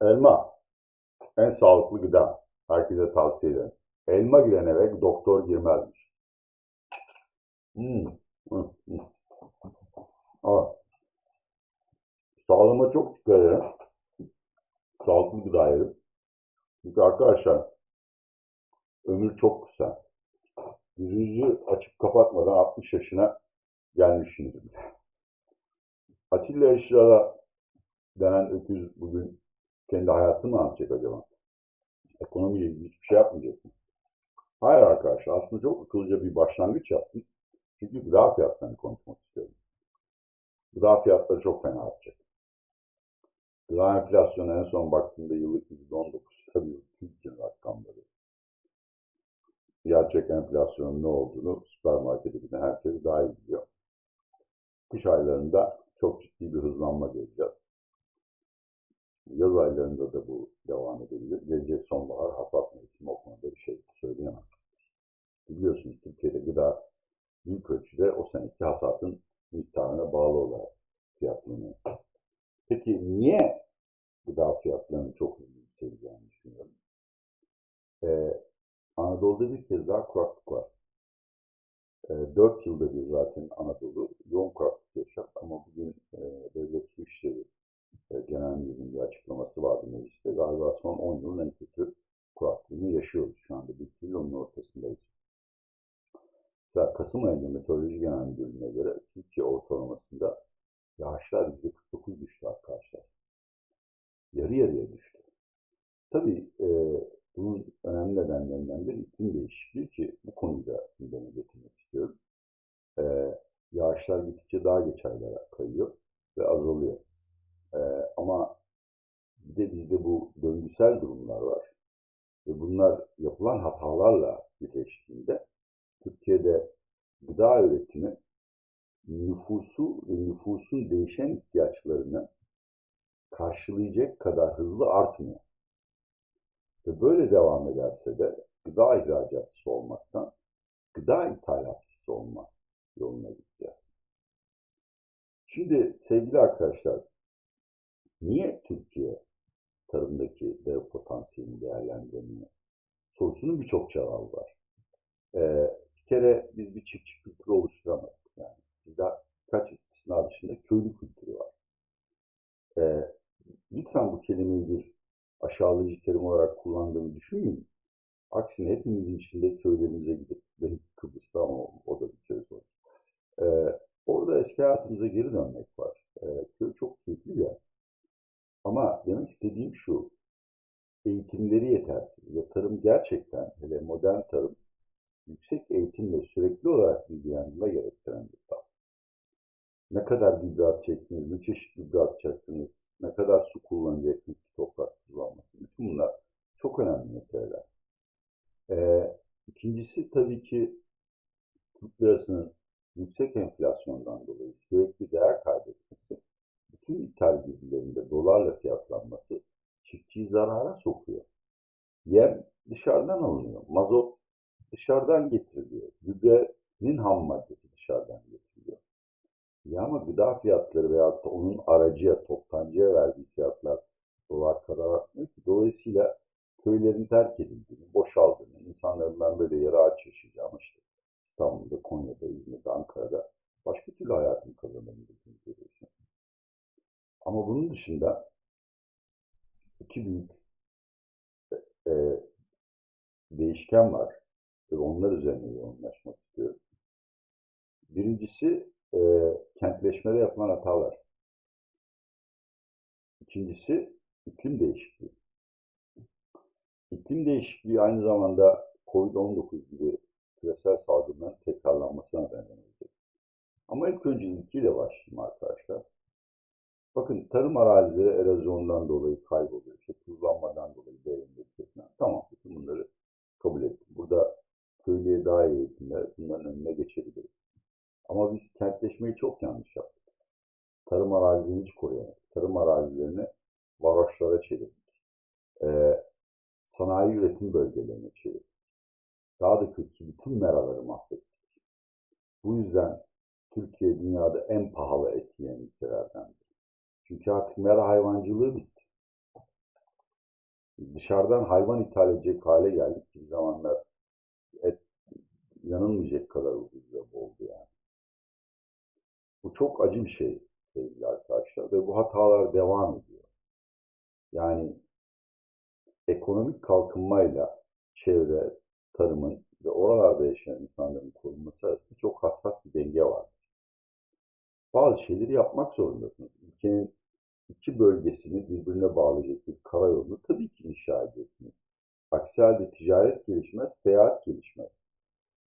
Elma. En sağlıklı gıda. Herkese tavsiye ederim. Elma giren eve doktor girmezmiş. Hmm. Sağlığıma çok dikkat ederim. Sağlıklı gıda yerim. Çünkü arkadaşlar ömür çok kısa. Yüzünüzü açıp kapatmadan 60 yaşına gelmişsiniz. Atilla Eşra'da denen öküz bugün kendi hayatını mı anlatacak acaba? Ekonomiyle ilgili hiçbir şey yapmayacak mı? Hayır arkadaşlar aslında çok akıllıca bir başlangıç yaptım. Çünkü gıda fiyatlarını konuşmak istiyorum. Gıda fiyatları çok fena artacak. Gıda enflasyonu en son baktığımda yıllık %19. Tabii Türkiye rakamları. Gerçek enflasyonun ne olduğunu süpermarkete giden herkes daha iyi biliyor. Kış aylarında çok ciddi bir hızlanma göreceğiz. Yaz aylarında da bu devam edebilir. Gelecek sonbahar hasat mevsimi o konuda bir şey söyleyemem. Biliyorsunuz Türkiye'de gıda büyük ölçüde o seneki hasatın miktarına bağlı olarak fiyatlanıyor. Peki niye gıda fiyatlarının çok hızlı yükseleceğini düşünüyorum? Ee, Anadolu'da bir kez daha kuraklık var. E, 4 yılda bir zaten Anadolu yoğun kuraklık yaşar ama bugün e, Devlet Su İşleri Genel Müdürlüğü'nün bir açıklaması vardı mecliste. Galiba son 10 yılın en kötü kuraklığını yaşıyoruz şu anda. Bir yılın ortasındayız. Mesela Kasım ayında Meteoroloji Genel Müdürlüğü'ne göre Türkiye ortalamasında yağışlar %49 düştü arkadaşlar. Yarı yarıya düştü. Tabii e, bunun önemli nedenlerinden biri iklim değişikliği ki bu konuyu da gündeme getirmek istiyorum. E, yağışlar gittikçe daha geç aylara kayıyor ve azalıyor. E, ama bir de bizde bu döngüsel durumlar var. Ve bunlar yapılan hatalarla birleştiğinde Türkiye'de gıda üretimi nüfusu ve nüfusun değişen ihtiyaçlarını karşılayacak kadar hızlı artmıyor. Ve böyle devam ederse de gıda ihracatçısı olmaktan gıda ithalatçısı olma yoluna gideceğiz. Şimdi sevgili arkadaşlar, niye Türkiye tarımdaki dev potansiyelini değerlendiremiyor? Sorusunun birçok cevabı var. Ee, bir kere biz bir çiftçi kültürü oluşturamadık. Yani bizde kaç istisna dışında köylü kültürü var. Ee, lütfen bu kelimeyi bir aşağılayıcı terim olarak kullandığımı düşünmeyin. Aksine hepimizin içinde köylerimize gidip, belki Kıbrıs'ta ama o da bir köy zor. Ee, orada eski hayatımıza geri dönmek var. Ee, köy çok keyifli bir yer. Ama demek istediğim şu, eğitimleri yetersiz ve tarım gerçekten, hele modern tarım, yüksek eğitimle sürekli olarak bilgilendirme gerektiren bir. Ne kadar gübre atacaksınız, ne çeşit gübre atacaksınız, ne kadar su kullanacaksınız ki toprak kullanması. Bütün bunlar çok önemli meseleler. Ee, ikincisi tabii ki Türk lirasının yüksek enflasyondan dolayı sürekli değer kaybetmesi, bütün ithal gübrelerinde dolarla fiyatlanması çiftçiyi zarara sokuyor. Yem dışarıdan alınıyor, mazot dışarıdan getiriliyor, gübrenin ham maddesi dışarıdan getiriliyor. Ya ama gıda fiyatları veyahut da onun aracıya, toptancıya verdiği fiyatlar dolar kadar artmıyor ki. Dolayısıyla köylerin terk edildiğini, boşaldığını, insanların ben böyle yere aç yaşayacağım işte İstanbul'da, Konya'da, İzmir'de, Ankara'da başka türlü hayatını kazanabildiğini görüyorsun. Ama bunun dışında iki büyük e, değişken var ve onlar üzerine yoğunlaşmak istiyorum. Birincisi e, kentleşmede yapılan hatalar. İkincisi iklim değişikliği. İklim değişikliği aynı zamanda COVID-19 gibi küresel salgınların tekrarlanmasına neden olacak. Ama ilk önce ilkiyle başlayayım arkadaşlar. Bakın tarım arazileri erozyondan dolayı kayboluyor. İşte tuzlanmadan dolayı verimlilik Tamam bütün bunları kabul ettim. Burada köylüye daha iyi eğitimler bunların önüne geçebiliriz. Ama biz kentleşmeyi çok yanlış yaptık. Tarım arazilerini hiç koruyamadık. Tarım arazilerini varoşlara çevirdik. Ee, sanayi üretim bölgelerine çevirdik. Daha da kötüsü bütün meraları mahvettik. Bu yüzden Türkiye dünyada en pahalı et yiyen ülkelerdendir. Çünkü artık mera hayvancılığı bitti. Dışarıdan hayvan ithal edecek hale geldik. Bir zamanlar et inanılmayacak kadar ucuz ve boldu yani. Bu çok acı bir şey sevgili arkadaşlar ve bu hatalar devam ediyor. Yani ekonomik kalkınmayla çevre, tarımın ve oralarda yaşayan insanların korunması arasında çok hassas bir denge var. Bazı şeyleri yapmak zorundasınız. Ülkenin iki bölgesini birbirine bağlayacak bir karayolunu tabii ki inşa edeceksiniz. Aksi halde ticaret gelişmez, seyahat gelişmez.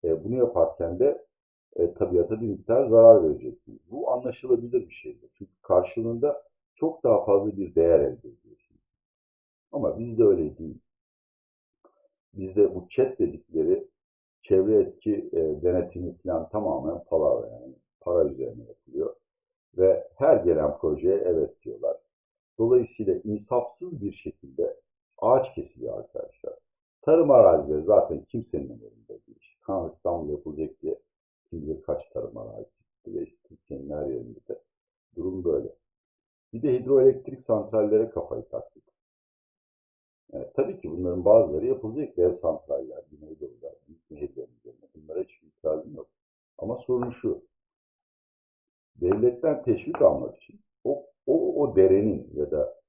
E, bunu yaparken de e, tabiata bir miktar zarar vereceksiniz. Bu anlaşılabilir bir şeydir. Çünkü karşılığında çok daha fazla bir değer elde ediyorsunuz. Ama bizde öyle değil. Bizde bu chat dedikleri çevre etki e, denetimi falan tamamen palavra yani para üzerine yapılıyor. Ve her gelen projeye evet diyorlar. Dolayısıyla insafsız bir şekilde ağaç kesiliyor arkadaşlar. Tarım arazileri zaten kimsenin umurunda değil. Kanal İstanbul yapılacak diye kim bilir kaç tarım arazisi gitti ve işte Türkiye'nin her yerinde de durum böyle. Bir de hidroelektrik santrallere kafayı taktık. Yani tabii ki bunların bazıları yapılacak dev santraller, Güneydoğu'da, büyük nehirlerin. Bunlara hiçbir itirazım yok. Ama sorun şu, devletten teşvik almak için o, o, o derenin ya da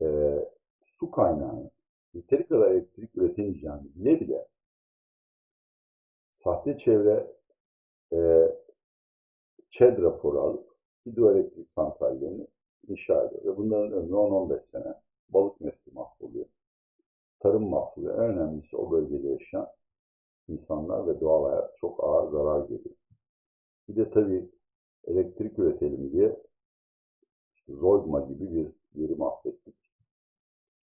e, su kaynağının yeteri kadar elektrik üretemeyeceğini bile bile sahte çevre e, ÇED raporu alıp hidroelektrik santrallerini inşa ediyor. Ve bunların ömrü 10-15 sene. Balık nesli mahvoluyor. Tarım mahvoluyor. En önemlisi o bölgede yaşayan insanlar ve doğal hayat çok ağır zarar görüyor. Bir de tabii elektrik üretelim diye işte Zolgma gibi bir yeri mahvettik.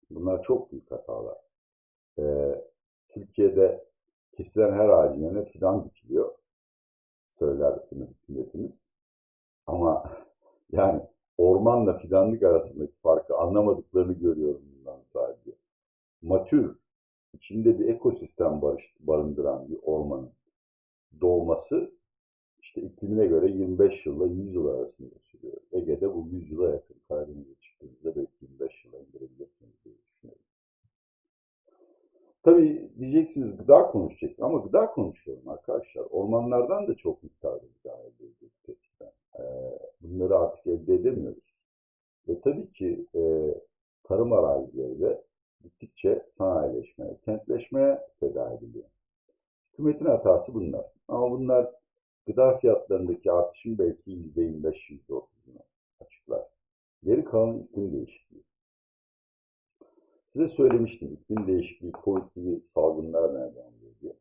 Bunlar çok büyük hatalar. Ee, Türkiye'de kesilen her ağacın yerine fidan dikiliyor. Söyler hükümetimiz. Ama yani ormanla fidanlık arasındaki farkı anlamadıklarını görüyorum bundan sadece. Matür, içinde bir ekosistem barındıran bir ormanın doğması işte iklimine göre 25 yılla 100 yıl arasında sürüyor. Ege'de bu 100 yıla yakın. Karadeniz'e çıktığınızda belki 25 yıla indirebilirsiniz diye düşünüyorum. Tabii diyeceksiniz gıda konuşacak ama gıda konuşuyorum arkadaşlar. Ormanlardan da çok miktarda gıda elde ediyoruz. Ee, bunları artık elde edemiyoruz. Ve tabii ki e, tarım arazileri de gittikçe sanayileşmeye, kentleşmeye feda ediliyor. Hükümetin hatası bunlar. Ama bunlar gıda fiyatlarındaki artışın belki %25-%30'unu açıklar. Geri kalan iklim değişikliği. Size söylemiştim iklim değişikliği, Covid gibi salgınlar nereden oluyor diye.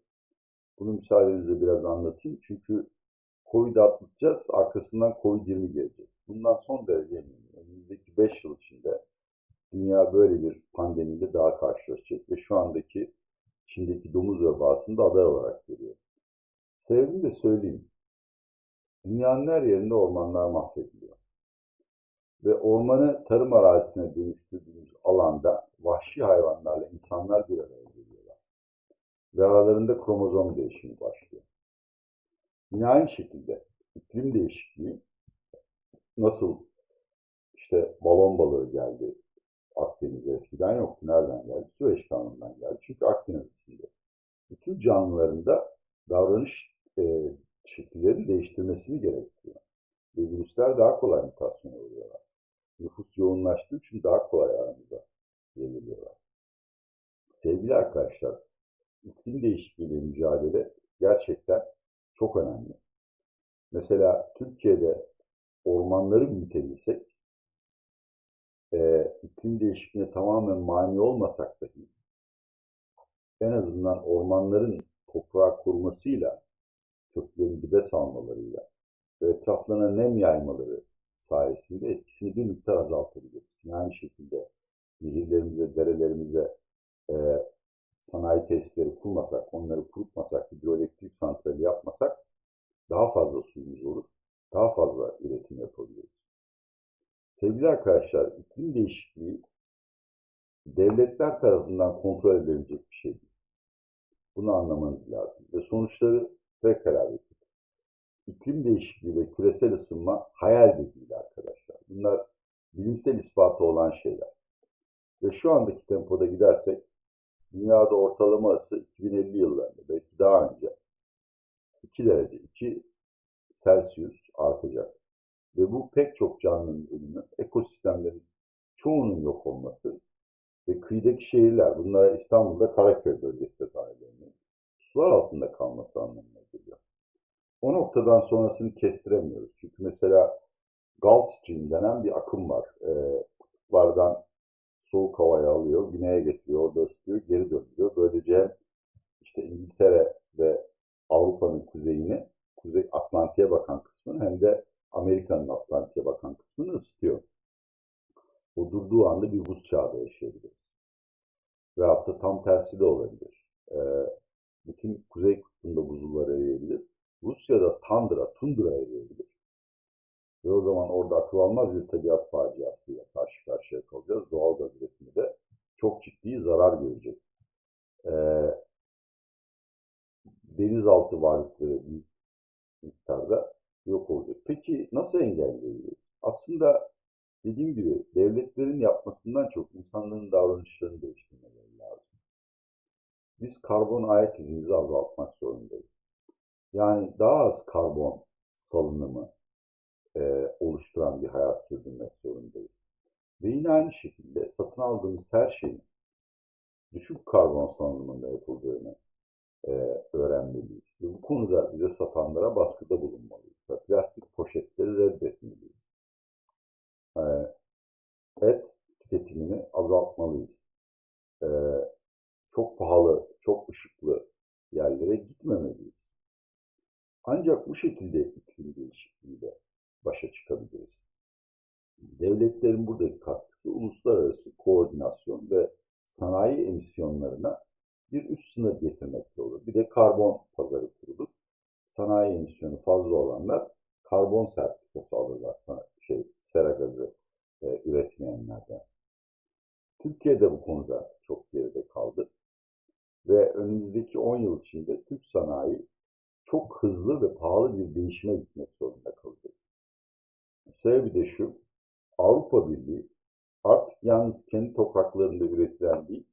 Bunu müsaadenizle biraz anlatayım. Çünkü Covid'i atlatacağız, arkasından Covid-20 gelecek. Bundan son derece eminim. Önümüzdeki 5 yıl içinde dünya böyle bir pandemiyle daha karşılaşacak ve şu andaki Çin'deki domuz vebasını da aday olarak görüyor. Sebebini de söyleyeyim. Dünyanın her yerinde ormanlar mahvediliyor. Ve ormanı tarım arazisine dönüştürdüğümüz alanda vahşi hayvanlarla insanlar bir araya geliyorlar. Ve aralarında kromozom değişimi başlıyor. Yine aynı şekilde iklim değişikliği nasıl işte balon balığı geldi Akdeniz'e eskiden yoktu. Nereden geldi? Süveyş kanalından geldi. Çünkü Akdeniz ısındı. Bütün canlılarında davranış e, şekillerini değiştirmesini gerektiriyor. Ve virüsler daha kolay mutasyona uğruyorlar. Nüfus yoğunlaştığı için daha kolay aramıza yayılıyorlar. Sevgili arkadaşlar, iklim değişikliğiyle mücadele gerçekten çok önemli. Mesela Türkiye'de ormanları büyütebilsek, e, iklim değişikliğine tamamen mani olmasak dahi, en azından ormanların toprağı korumasıyla köklerini dibe salmalarıyla ve etraflarına nem yaymaları sayesinde etkisini bir miktar azaltabiliriz. Yine aynı şekilde nehirlerimize, derelerimize e, sanayi tesisleri kurmasak, onları kurutmasak, hidroelektrik santrali yapmasak daha fazla suyumuz olur, daha fazla üretim yapabiliriz. Sevgili arkadaşlar, iklim değişikliği devletler tarafından kontrol edilebilecek bir şey değil. Bunu anlamanız lazım. Ve sonuçları fevkalade kötü. İklim değişikliği ve küresel ısınma hayal de değil arkadaşlar. Bunlar bilimsel ispatı olan şeyler. Ve şu andaki tempoda gidersek dünyada ortalama ısı 2050 yıllarında belki daha önce 2 derece, 2 Celsius artacak. Ve bu pek çok canlının ölümü, ekosistemlerin çoğunun yok olması ve kıyıdaki şehirler, bunlara İstanbul'da Karaköy bölgesi de dahil sular altında kalması anlamına geliyor. O noktadan sonrasını kestiremiyoruz. Çünkü mesela Gulf Stream denen bir akım var. E, kutuplardan soğuk havayı alıyor, güneye getiriyor, orada ısıtıyor, geri dönüyor. Böylece işte İngiltere ve Avrupa'nın kuzeyini, Kuzey Atlantik'e bakan kısmını hem de Amerika'nın Atlantik'e bakan kısmını ısıtıyor. O durduğu anda bir buz çağı yaşayabiliriz. Veyahut da tam tersi de olabilir. Ee, bütün kuzey kutbunda buzullar eriyebilir. Rusya'da tandra, tundra eriyebilir. Ve o zaman orada akıl almaz bir tabiat faciasıyla karşı karşıya kalacağız. Doğal gaz üretimi de çok ciddi zarar görecek. Ee, denizaltı varlıkları büyük miktarda yok olacak. Peki nasıl engelleyebiliriz? Aslında dediğim gibi devletlerin yapmasından çok insanların davranışlarını değiştirmeleri lazım. Biz karbon ayak izimizi azaltmak zorundayız. Yani daha az karbon salınımı e, oluşturan bir hayat sürdürmek zorundayız. Ve yine aynı şekilde satın aldığımız her şeyin düşük karbon salınımında yapıldığını e, öğrenmeliyiz. Ve bu konuda bize satanlara baskıda bulunmalıyız. Ve plastik poşetleri reddetmeliyiz. E, et tüketimini azaltmalıyız. E, çok pahalı, çok ışıklı yerlere gitmemeliyiz. Ancak bu şekilde iklim değişikliğiyle başa çıkabiliriz. Devletlerin buradaki katkısı uluslararası koordinasyon ve sanayi emisyonlarına bir üst sınır getirmekte olur. Bir de karbon pazarı kurulur. Sanayi emisyonu fazla olanlar karbon sertifikası alırlar şey, sera gazı e, üretmeyenlerden. Türkiye de bu konuda çok geride kaldı. Ve önümüzdeki 10 yıl içinde Türk sanayi çok hızlı ve pahalı bir değişime gitmek zorunda kalacak. Sebebi de şu, Avrupa Birliği artık yalnız kendi topraklarında üretilen değil,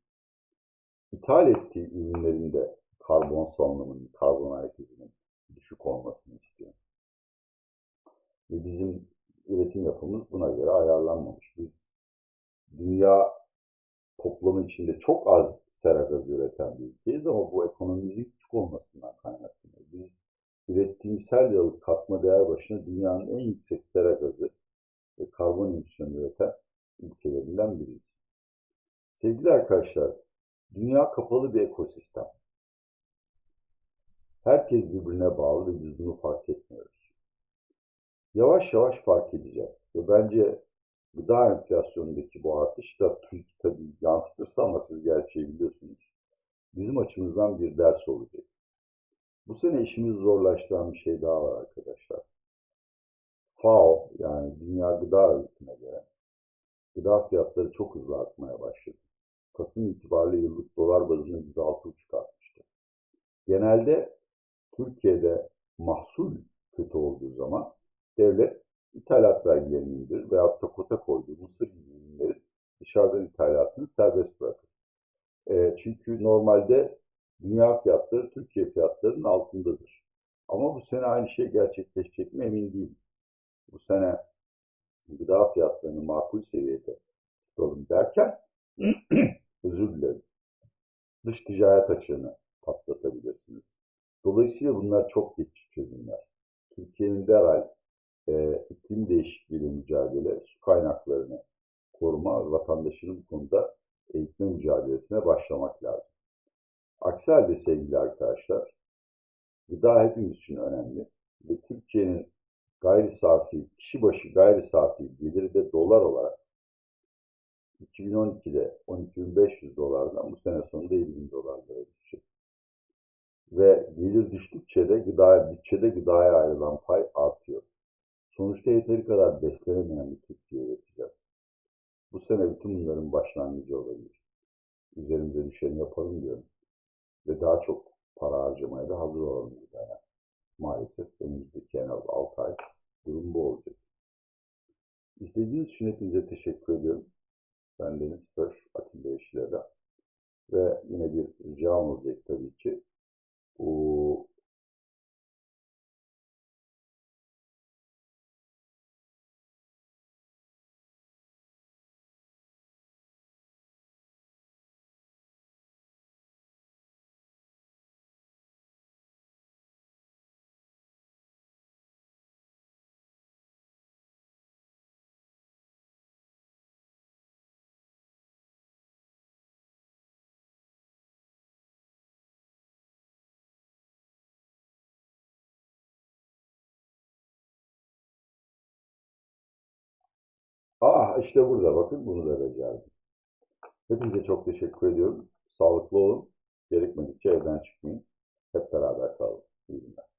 ithal ettiği ürünlerin de karbon salınımının, karbon ayak izinin düşük olmasını istiyor. Ve bizim üretim yapımız buna göre ayarlanmamış. Biz dünya toplamı içinde çok az sera gazı üreten bir ülkeyiz ama bu ekonomimizin küçük olmasından kaynaklanıyor. Biz ürettiğimiz her yıllık katma değer başına dünyanın en yüksek sera gazı ve karbon emisyonu üreten ülkelerinden biriyiz. Sevgili arkadaşlar, dünya kapalı bir ekosistem. Herkes birbirine bağlı ve biz bunu fark etmiyoruz. Yavaş yavaş fark edeceğiz ve bence gıda enflasyonundaki bu artış da tabii yansıtırsa ama siz gerçeği biliyorsunuz. Bizim açımızdan bir ders olacak. Bu sene işimizi zorlaştıran bir şey daha var arkadaşlar. FAO yani Dünya Gıda Örgütü'ne göre gıda fiyatları çok hızlı artmaya başladı. Kasım itibariyle yıllık dolar bazında %6,5 artmıştı. Genelde Türkiye'de mahsul kötü olduğu zaman devlet ithalat vergilerini indirir veya da kota koyduğu mısır gibi ürünlerin dışarıdan ithalatını serbest bırakır. E, çünkü normalde dünya fiyatları Türkiye fiyatlarının altındadır. Ama bu sene aynı şey gerçekleşecek mi emin değilim. Bu sene gıda fiyatlarını makul seviyede tutalım derken özür dilerim. Dış ticaret açığını patlatabilirsiniz. Dolayısıyla bunlar çok geçici çözümler. Türkiye'nin derhal e, iklim değişikliğiyle mücadele, su kaynaklarını koruma, vatandaşının bu konuda eğitme mücadelesine başlamak lazım. Aksi halde sevgili arkadaşlar, gıda hepimiz için önemli ve Türkiye'nin gayri safi, kişi başı gayri safi geliri de dolar olarak 2012'de 12.500 dolardan bu sene sonunda 7.000 dolarlara düşecek. Ve gelir düştükçe de gıda, bütçede gıdaya ayrılan pay. Sonuçta yeteri kadar beslenemeyen bir Türkiye üreteceğiz. Bu sene bütün bunların başlangıcı olabilir. Üzerimize düşeni yapalım diyorum. Ve daha çok para harcamaya da hazır olalım gıdaya. maalesef önümüzdeki en az 6 ay durum bu olacak. İzlediğiniz için hepinize teşekkür ediyorum. Ben Deniz Pör, Atilla Yeşiler'den. Ve yine bir ricam olacak tabii ki. Bu Ah işte burada bakın bunu da becerdim. Hepinize çok teşekkür ediyorum. Sağlıklı olun. Gerekmedikçe evden çıkmayın. Hep beraber kalalım. İyi günler.